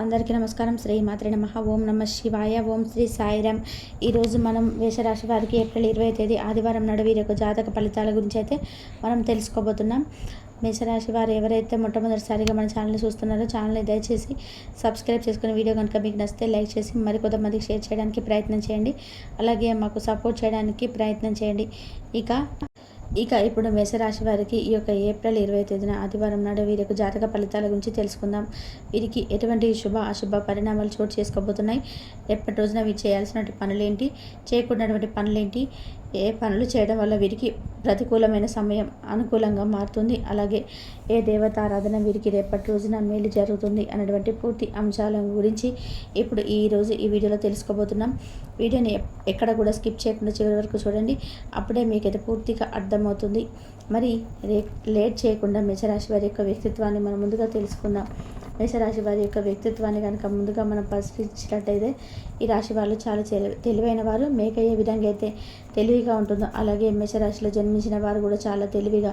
అందరికీ నమస్కారం. శ్రీ మాత్రే నమ. ఓం నమ శివాయ. ఓం శ్రీ సాయిరామ్ ఈరోజు మనం మేషరాశి వారికి ఏప్రిల్ ఇరవై తేదీ ఆదివారం నాడు వీరి యొక్క జాతక ఫలితాల గురించి అయితే మనం తెలుసుకోబోతున్నాం. మేషరాశి వారు ఎవరైతే మొట్టమొదటిసారిగా మన ఛానల్ని చూస్తున్నారో ఛానల్ని దయచేసి సబ్స్క్రైబ్ చేసుకుని వీడియో కనుక మీకు నచ్చితే లైక్ చేసి మరికొంతమందికి షేర్ చేయడానికి ప్రయత్నం చేయండి. అలాగే మాకు సపోర్ట్ చేయడానికి ప్రయత్నం చేయండి. ఇక ఇక ఇప్పుడు మేషరాశి వారికి ఈ యొక్క ఏప్రిల్ ఇరవై తేదీన ఆదివారం నాడు వీరి యొక్క జాతక ఫలితాల గురించి తెలుసుకుందాం. వీరికి ఎటువంటి శుభ అశుభ పరిణామాలు చోటు చేసుకోబోతున్నాయి? రేపటి రోజున వీరు చేయాల్సినటువంటి పనులేంటి? చేయకూడనటువంటి పనులేంటి? ఏ పనులు చేయడం వల్ల వీరికి ప్రతికూలమైన సమయం అనుకూలంగా మారుతుంది. అలాగే ఏ దేవతారాధన వీరికి రేపటి రోజున మేలు జరుగుతుంది అనేటువంటి పూర్తి అంశాల గురించి ఇప్పుడు ఈ రోజు ఈ వీడియోలో తెలుసుకోబోతున్నాం. వీడియోని ఎక్కడ కూడా స్కిప్ చేయకుండా చివరి వరకు చూడండి. అప్పుడే మీకైతే పూర్తిగా అర్థమవుతుంది. మరి రే లేట్ చేయకుండా మేషరాశి వారి యొక్క వ్యక్తిత్వాన్ని మనం ముందుగా తెలుసుకుందాం. మేషరాశి వారి యొక్క వ్యక్తిత్వాన్ని కనుక ముందుగా మనం పరిశీలించినట్టయితే ఈ రాశి వాళ్ళు చాలా తెలివైన వారు. మేకయ్యే విధంగా అయితే తెలివిగా ఉంటుందో అలాగే మేషరాశిలో జన్మించిన వారు కూడా చాలా తెలివిగా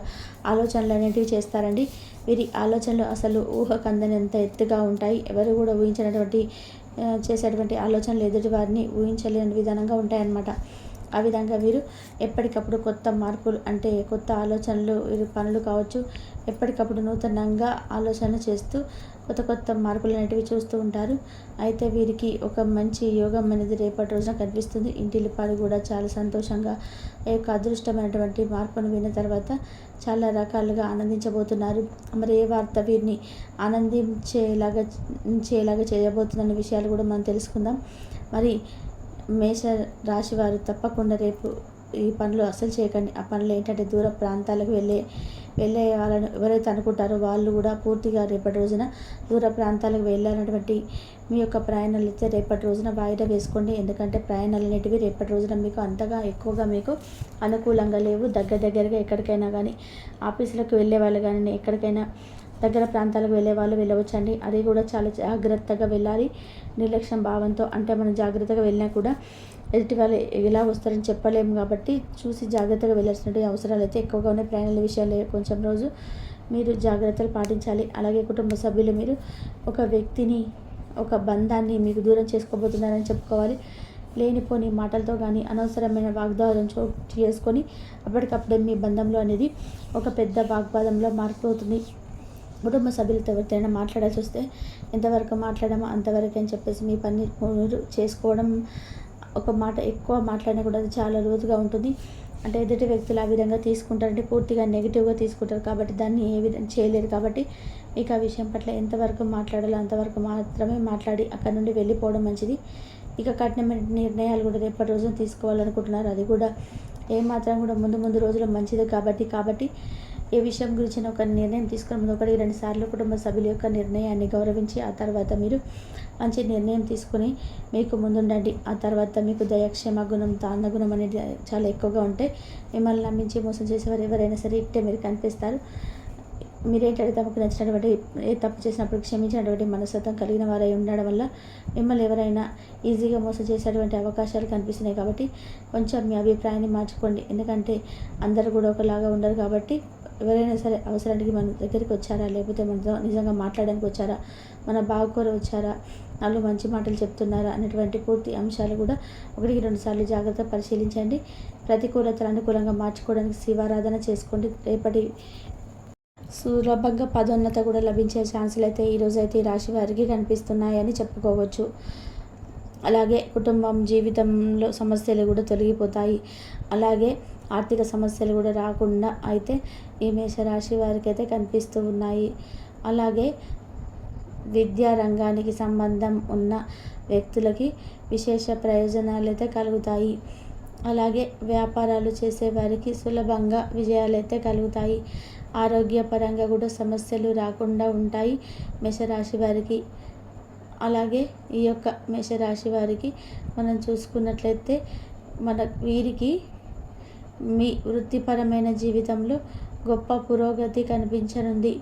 ఆలోచనలు అనేటివి చేస్తారండి. వీరి ఆలోచనలు అసలు ఊహకందనంత ఎత్తుగా ఉంటాయి ఎవరు కూడా ఊహించినటువంటి చేసేటువంటి ఆలోచనలు ఎదుటి వారిని ఊహించలేని విధానంగా ఉంటాయన్నమాట. ఆ విధంగా వీరు ఎప్పటికప్పుడు కొత్త మార్పులు అంటే కొత్త ఆలోచనలు వీరు పనులు కావచ్చు ఎప్పటికప్పుడు నూతనంగా ఆలోచన చేస్తూ కొత్త కొత్త మార్పులు అనేటివి చూస్తూ ఉంటారు. అయితే వీరికి ఒక మంచి యోగం అనేది రేపటి రోజున కనిపిస్తుంది. ఇంటిల్లిపాడు కూడా చాలా సంతోషంగా ఈ యొక్క అదృష్టమైనటువంటి మార్పును విన్న తర్వాత చాలా రకాలుగా ఆనందించబోతున్నారు. మరి ఏ వార్త వీరిని ఆనందించేలాగా చేయలాగా చేయబోతుందన్న విషయాలు కూడా మనం తెలుసుకుందాం. మరి మేష రాశి వారు తప్పకుండా రేపు ఈ పనులు అసలు చేయకండి. ఆ పనులు ఏంటంటే దూర ప్రాంతాలకు వెళ్ళే వెళ్ళే వాళ్ళని ఎవరైతే అనుకుంటారో వాళ్ళు కూడా పూర్తిగా రేపటి రోజున దూర ప్రాంతాలకు వెళ్ళాలన్నటువంటి మీ యొక్క ప్రయాణాలు అయితే రేపటి రోజున వాయిదా వేసుకోండి. ఎందుకంటే ప్రయాణాలు అనేటివి రేపటి రోజున మీకు అంతగా ఎక్కువగా మీకు అనుకూలంగా లేవు. దగ్గర దగ్గరగా ఎక్కడికైనా కానీ ఆఫీసులకు వెళ్ళే వాళ్ళు కానీ ఎక్కడికైనా దగ్గర ప్రాంతాలకు వెళ్ళే వాళ్ళు వెళ్ళవచ్చండి. అది కూడా చాలా జాగ్రత్తగా వెళ్ళాలి. నిర్లక్ష్యం భావంతో అంటే మనం జాగ్రత్తగా వెళ్ళినా కూడా ఎదుటి వాళ్ళు ఎలా వస్తారని చెప్పలేము కాబట్టి చూసి జాగ్రత్తగా వెళ్ళాల్సినటువంటి అవసరాలు అయితే ఎక్కువగా ఉన్నాయి. ప్రయాణాల విషయాలు కొంచెం రోజు మీరు జాగ్రత్తలు పాటించాలి. అలాగే కుటుంబ సభ్యులు మీరు ఒక వ్యక్తిని ఒక బంధాన్ని మీకు దూరం చేసుకోబోతున్నారని చెప్పుకోవాలి. లేనిపోని మాటలతో కానీ అనవసరమైన వాగ్దానం చోటు చేసుకొని అప్పటికప్పుడే మీ బంధంలో అనేది ఒక పెద్ద వాగ్వాదంలో మారిపోతుంది కుటుంబ సభ్యులతో ఎవరితోనైనా మాట్లాడాల్సి వస్తే ఎంతవరకు మాట్లాడమో? అంతవరకు అని చెప్పేసి మీ పని చేసుకోవడం ఒక మాట ఎక్కువ మాట్లాడినా కూడా అది చాలా రోజుగా ఉంటుంది. అంటే ఎదుటి వ్యక్తులు ఆ విధంగా తీసుకుంటారంటే పూర్తిగా నెగిటివ్గా తీసుకుంటారు కాబట్టి దాన్ని ఏ విధంగా చేయలేరు కాబట్టి మీకు ఆ విషయం పట్ల ఎంతవరకు మాట్లాడాలో అంతవరకు మాత్రమే మాట్లాడి అక్కడ నుండి వెళ్ళిపోవడం మంచిది. ఇక కఠినమైన నిర్ణయాలు కూడా రేపటి రోజున తీసుకోవాలనుకుంటున్నారు. అది కూడా ఏమాత్రం కూడా ముందు ముందు రోజులు మంచిది కాబట్టి కాబట్టి ఏ విషయం గురించి ఒక నిర్ణయం తీసుకుని ముందు ఒకటి రెండు సార్లు కుటుంబ సభ్యుల యొక్క నిర్ణయాన్ని గౌరవించి ఆ తర్వాత మీరు మంచి నిర్ణయం తీసుకుని మీకు ముందుండండి. ఆ తర్వాత మీకు దయక్షేమ గుణం తాన్న గుణం అనేది చాలా ఎక్కువగా ఉంటాయి మిమ్మల్ని నమ్మించి మోసం చేసేవారు ఎవరైనా సరే ఇట్టే మీరు కనిపిస్తారు. మీరేంటంటే తమకు నచ్చినటువంటి ఏ తప్పు చేసినప్పుడు క్షమించినటువంటి మనస్తత్వం కలిగిన వారై ఉండడం వల్ల మిమ్మల్ని ఎవరైనా ఈజీగా మోసం చేసేటువంటి అవకాశాలు కనిపిస్తున్నాయి కాబట్టి కొంచెం మీ అభిప్రాయాన్ని మార్చుకోండి. ఎందుకంటే అందరూ కూడా ఒకలాగా ఉండరు కాబట్టి ఎవరైనా సరే అవసరానికి మన దగ్గరికి వచ్చారా? లేకపోతే మనతో నిజంగా మాట్లాడడానికి వచ్చారా? మన బాగుకోర వచ్చారా? వాళ్ళు మంచి మాటలు చెప్తున్నారా? అనేటువంటి పూర్తి అంశాలు కూడా ఒకటికి రెండు సార్లు జాగ్రత్త పరిశీలించండి. ప్రతికూలతలు అనుకూలంగా మార్చుకోవడానికి శివారాధన చేసుకోండి. రేపటి సులభంగా పదోన్నత కూడా లభించే ఛాన్సులు అయితే ఈరోజు అయితే ఈ రాశి వారికి కనిపిస్తున్నాయని చెప్పుకోవచ్చు. అలాగే కుటుంబం జీవితంలో సమస్యలు కూడా తొలగిపోతాయి. అలాగే ఆర్థిక సమస్యలు కూడా రాకుండా అయితే ఈ మేషరాశి వారికి అయితే కనిపిస్తూ ఉన్నాయి. అలాగే విద్యా రంగానికి సంబంధం ఉన్న వ్యక్తులకి విశేష ప్రయోజనాలు అయితే కలుగుతాయి. అలాగే వ్యాపారాలు చేసేవారికి సులభంగా విజయాలు అయితే కలుగుతాయి. ఆరోగ్యపరంగా కూడా సమస్యలు రాకుండా ఉంటాయి. మేషరాశి వారికి అలాగే ఈ యొక్క మేషరాశి వారికి మనం చూసుకున్నట్లయితే మన వీరికి మీ వృత్తిపరమైన జీవితంలో గొప్ప పురోగతి కనిపించనుంది.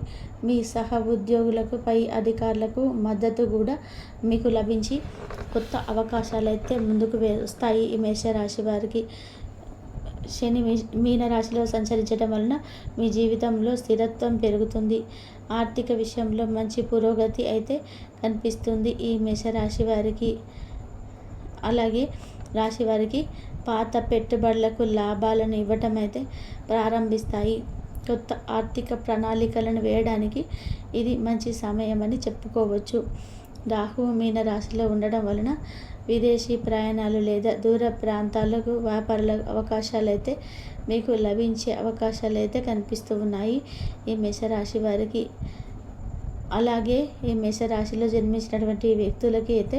మీ సహ ఉద్యోగులకు పై అధికారులకు మద్దతు కూడా మీకు లభించి కొత్త అవకాశాలు అయితే ముందుకు వస్తాయి ఈ మేషరాశి వారికి. శని మీ- మీనరాశిలో సంచరించడం వలన మీ జీవితంలో స్థిరత్వం పెరుగుతుంది. ఆర్థిక విషయంలో మంచి పురోగతి అయితే కనిపిస్తుంది ఈ మేషరాశి వారికి. అలాగే రాశి వారికి పాత పెట్టుబడులకు లాభాలను ఇవ్వటం అయితే ప్రారంభిస్తాయి. కొత్త ఆర్థిక ప్రణాళికలను వేయడానికి ఇది మంచి సమయం అని చెప్పుకోవచ్చు. రాహువు మీన రాశిలో ఉండడం వలన విదేశీ ప్రయాణాలు లేదా దూర ప్రాంతాలకు వ్యాపారాల అవకాశాలు అయితే మీకు లభించే అవకాశాలు అయితే కనిపిస్తూ ఉన్నాయి. ఈ మేషరాశి వారికి అలాగే ఈ మేషరాశిలో జన్మించినటువంటి వ్యక్తులకి అయితే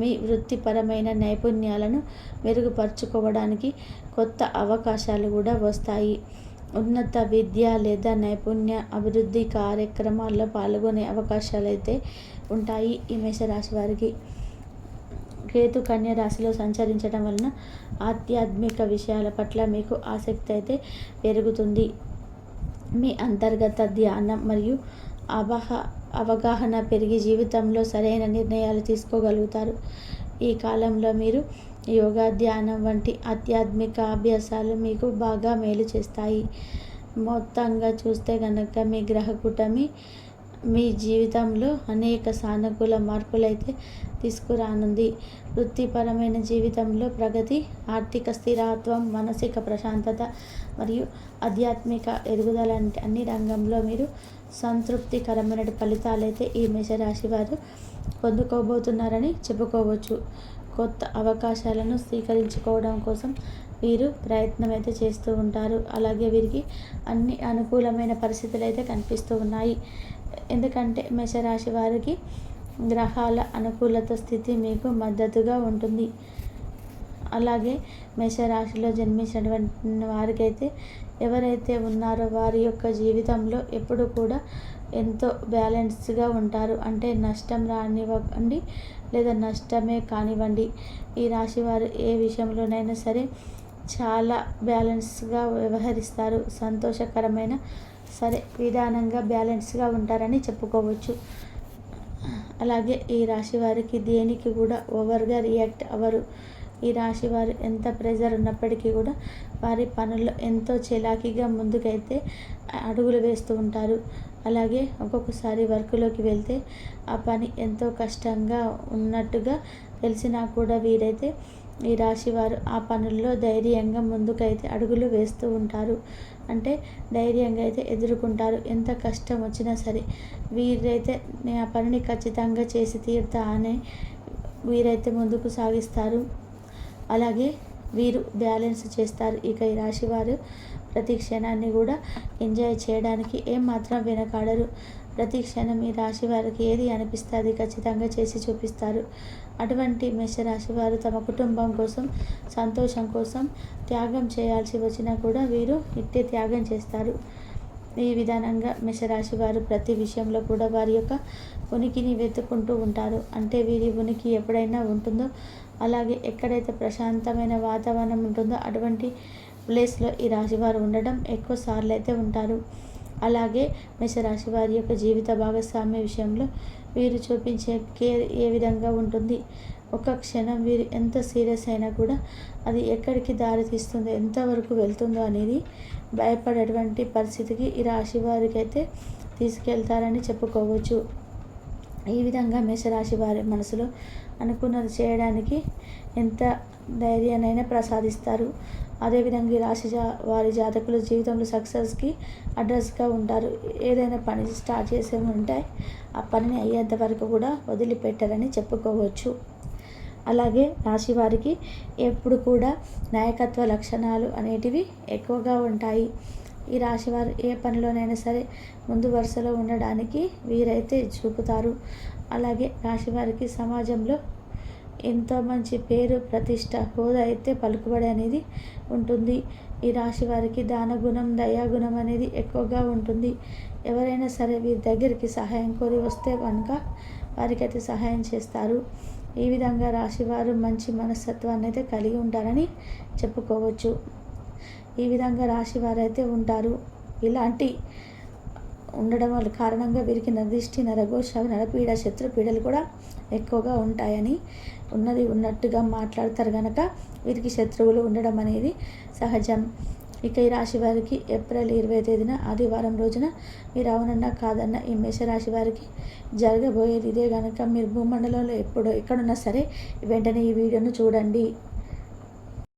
మీ వృత్తిపరమైన నైపుణ్యాలను మెరుగుపరుచుకోవడానికి కొత్త అవకాశాలు కూడా వస్తాయి. ఉన్నత విద్య లేదా నైపుణ్య అభివృద్ధి కార్యక్రమాల్లో పాల్గొనే అవకాశాలు అయితే ఉంటాయి ఈ మేషరాశి వారికి. కేతు కన్య రాశిలో సంచరించడం వలన ఆధ్యాత్మిక విషయాల పట్ల మీకు ఆసక్తి అయితే పెరుగుతుంది. మీ అంతర్గత ధ్యానం మరియు అవహ అవగాహన పెరిగి జీవితంలో సరైన నిర్ణయాలు తీసుకోగలుగుతారు. ఈ కాలంలో మీరు యోగా ధ్యానం వంటి ఆధ్యాత్మిక అభ్యాసాలు మీకు బాగా మేలు చేస్తాయి. మొత్తంగా చూస్తే కనుక మీ గ్రహ కూటమి మీ జీవితంలో అనేక సానుకూల మార్పులైతే తీసుకురానుంది. వృత్తిపరమైన జీవితంలో ప్రగతి ఆర్థిక స్థిరత్వం మానసిక ప్రశాంతత మరియు ఆధ్యాత్మిక ఎదుగుదల అంటే అన్ని రంగంలో మీరు సంతృప్తికరమైన ఫలితాలైతే ఈ మేషరాశి వారు పొందుకోబోతున్నారని చెప్పుకోవచ్చు. కొత్త అవకాశాలను స్వీకరించుకోవడం కోసం వీరు ప్రయత్నం అయితే చేస్తూ ఉంటారు. అలాగే వీరికి అన్ని అనుకూలమైన పరిస్థితులు అయితే కనిపిస్తూ ఉన్నాయి. ఎందుకంటే మేషరాశి వారికి గ్రహాల అనుకూలత స్థితి మీకు మద్దతుగా ఉంటుంది. అలాగే మేషరాశిలో జన్మించినటువంటి వారికైతే ఎవరైతే ఉన్నారో వారి యొక్క జీవితంలో ఎప్పుడు కూడా ఎంతో బ్యాలెన్స్గా ఉంటారు. అంటే నష్టం రానివ్వండి లేదా నష్టమే కానివ్వండి. ఈ రాశి వారు ఏ విషయంలోనైనా సరే చాలా బ్యాలెన్స్గా వ్యవహరిస్తారు. సంతోషకరమైన సరే విధానంగా బ్యాలెన్స్గా ఉంటారని చెప్పుకోవచ్చు. అలాగే ఈ రాశి వారికి దేనికి కూడా ఓవర్గా రియాక్ట్ అవ్వరు. ఈ రాశి వారు ఎంత ప్రెజర్ ఉన్నప్పటికీ కూడా వారి పనుల్లో ఎంతో చలాకీగా ముందుకైతే అడుగులు వేస్తూ ఉంటారు. అలాగే ఒక్కొక్కసారి వర్క్లోకి వెళ్తే ఆ పని ఎంతో కష్టంగా ఉన్నట్టుగా తెలిసినా కూడా వీరైతే ఈ రాశి వారు ఆ పనుల్లో ధైర్యంగా ముందుకైతే అడుగులు వేస్తూ ఉంటారు. అంటే ధైర్యంగా అయితే ఎదుర్కొంటారు. ఎంత కష్టం వచ్చినా సరే వీరైతే నేను ఆ పనిని ఖచ్చితంగా చేసి తీరుతా అని వీరైతే ముందుకు సాగిస్తారు. అలాగే వీరు బ్యాలెన్స్ చేస్తారు. ఇక ఈ రాశి వారు ప్రతి క్షణాన్ని కూడా ఎంజాయ్ చేయడానికి ఏమాత్రం వెనకాడరు. ప్రతి క్షణం ఈ రాశి వారికి ఏది అనిపిస్తే అది ఖచ్చితంగా చేసి చూపిస్తారు. అటువంటి మేషరాశి వారు తమ కుటుంబం కోసం సంతోషం కోసం త్యాగం చేయాల్సి వచ్చినా కూడా వీరు ఇట్టే త్యాగం చేస్తారు. ఈ విధానంగా మేషరాశి వారు ప్రతి విషయంలో కూడా వారి యొక్క ఉనికిని వెతుక్కుంటూ ఉంటారు. అంటే వీరి ఉనికి ఎప్పుడైనా ఉంటుందో అలాగే ఎక్కడైతే ప్రశాంతమైన వాతావరణం ఉంటుందో అటువంటి ప్లేస్లో ఈ రాశివారు ఉండడం ఎక్కువ సార్లు అయితే ఉంటారు. అలాగే మేషరాశి వారి యొక్క జీవిత భాగస్వామ్య విషయంలో వీరు చూపించే కేర్ ఏ విధంగా ఉంటుంది? ఒక క్షణం వీరు ఎంత సీరియస్ అయినా కూడా అది ఎక్కడికి దారి తీస్తుందో ఎంతవరకు వెళ్తుందో అనేది భయపడేటువంటి పరిస్థితికి ఈ రాశి వారికి అయితే తీసుకెళ్తారని చెప్పుకోవచ్చు. ఈ విధంగా మేషరాశి వారి మనసులో అనుకున్నది చేయడానికి ఎంత ధైర్యానైనా ప్రసాదిస్తారు. అదేవిధంగా ఈ రాశి జా వారి జాతకులు జీవితంలో సక్సెస్కి అడ్రస్గా ఉంటారు. ఏదైనా పని స్టార్ట్ చేసే ఉంటే ఆ పనిని అయ్యేంత వరకు కూడా వదిలిపెట్టారని చెప్పుకోవచ్చు. అలాగే రాశి వారికి ఎప్పుడు కూడా నాయకత్వ లక్షణాలు అనేటివి ఎక్కువగా ఉంటాయి. ఈ రాశివారు ఏ పనిలోనైనా సరే ముందు వరుసలో ఉండడానికి వీరైతే చూపుతారు. అలాగే రాశివారికి సమాజంలో ఎంతో మంచి పేరు ప్రతిష్ట హోదా అయితే పలుకుబడి అనేది ఉంటుంది. ఈ రాశి వారికి దానగుణం దయాగుణం అనేది ఎక్కువగా ఉంటుంది. ఎవరైనా సరే వీరి దగ్గరికి సహాయం కోరి వస్తే కనుక వారికైతే సహాయం చేస్తారు. ఈ విధంగా రాశివారు మంచి మనస్తత్వాన్ని అయితే కలిగి ఉంటారని చెప్పుకోవచ్చు. ఈ విధంగా రాశివారు అయితే ఉంటారు. ఇలాంటి ఉండడం వల్ల కారణంగా వీరికి నరదిష్టి నరఘోష నరపీడ శత్రుపీడలు కూడా ఎక్కువగా ఉంటాయని ఉన్నది ఉన్నట్టుగా మాట్లాడతారు కనుక వీరికి శత్రువులు ఉండడం అనేది సహజం. ఇక ఈ రాశి వారికి ఏప్రిల్ ఇరవై తేదీన ఆదివారం రోజున మీరు అవునన్నా కాదన్న ఈ మేషరాశి వారికి జరగబోయేది ఇదే కనుక మీరు భూమండలంలో ఎప్పుడు ఎక్కడున్నా సరే వెంటనే ఈ వీడియోను చూడండి.